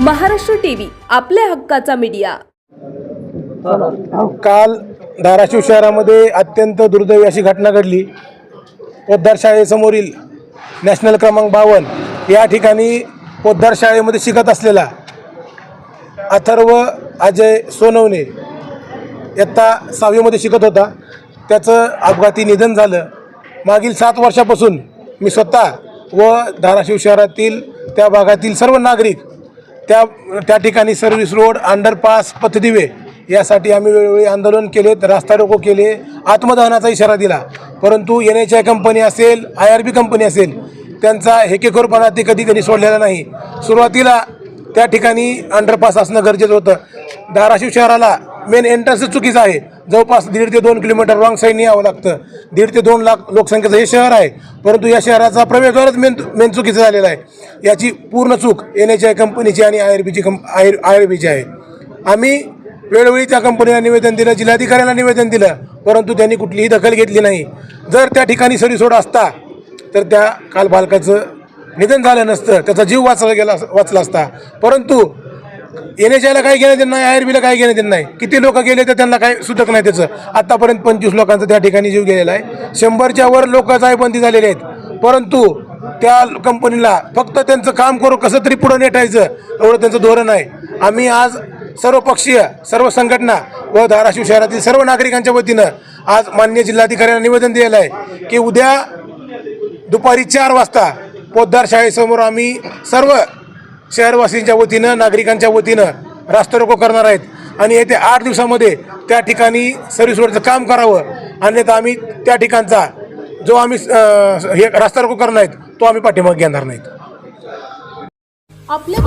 Maharashtra TV आपल्या हक्काचा media. काल धाराशिव शहरामध्ये अत्यंत दुर्दैवी अशी घटना घडली. पोद्दार शाळेसमोरील नॅशनल क्रमांक बावन्न या ठिकाणी पोद्दार शाळेमध्ये शिकत असलेला अथर्व अजय सोनवणे इयत्ता सहावीमध्ये शिकत होता. त्याचं अपघाती निधन झालं. मागील सात वर्षापासून मी स्वतः व धाराशिव शहरातील त्या भागातील सर्व नागरिक त्या त्या ठिकाणी सर्व्हिस रोड अंडरपास पथदिवे यासाठी आम्ही वेळोवेळी आंदोलन केले रास्ता रोको केले आत्मदहनाचा इशारा दिला. परंतु एन एच आय कंपनी असेल आय आर बी कंपनी असेल त्यांचा हेकेखोरपणा ते कधी कधी सोडलेला नाही. सुरुवातीला त्या ठिकाणी अंडरपास असणं गरजेचं होतं. धाराशिव शहराला मेन एंट्रन्सच चुकीचं आहे. जवळपास दीड ते दोन किलोमीटर रॉंग साईडने यावं लागतं. दीड ते दोन लाख लोकसंख्येचं हे शहर आहे. परंतु या शहराचा प्रवेशद्वारच मेन मेन चुकीचं झालेला आहे. याची पूर्ण चूक एन एच आय कंपनीची आणि आय आर बीची कंप आय आय आर बीची आहे. आम्ही वेळोवेळी त्या कंपनीला निवेदन दिलं जिल्हाधिकाऱ्यांना निवेदन दिलं परंतु त्यांनी कुठलीही दखल घेतली नाही. जर त्या ठिकाणी सरीसोड असता तर त्या काल बालकाचं निधन झालं नसतं. त्याचा जीव वाचला गेला वाचला असता. परंतु एन एच आयला काही घेण्यात देणं नाही आय आर बीला काही घेणं देणं नाही. किती लोक गेले तर त्यांना काही सुटक नाही त्याचं. आत्तापर्यंत पंचवीस लोकांचा त्या ठिकाणी जीव गेलेला आहे. शंभरच्या वर लोक जायबंदी झालेले आहेत. परंतु त्या कंपनीला फक्त त्यांचं काम करू कसं तरी पुढं नेटायचं एवढं त्यांचं धोरण आहे. आम्ही आज सर्व पक्षीय सर्व संघटना व धाराशिव शहरातील सर्व नागरिकांच्या वतीनं आज मान्य जिल्हाधिकाऱ्यांना निवेदन दिलेलं आहे की उद्या दुपारी चार वाजता पोद्दार शाळेसमोर आम्ही सर्व शहरवासींच्या वतीनं नागरिकांच्या वतीनं रास्तारोको करणार आहेत. आणि येत्या आठ दिवसामध्ये त्या ठिकाणी सर्व्हिस रोडचं काम करावं. अन्यथा आम्ही त्या ठिकाणचा जो आम्ही हे रास्तारोको करणार आहेत तो आम्ही पाठीमागे घेणार नाहीत. आपल्या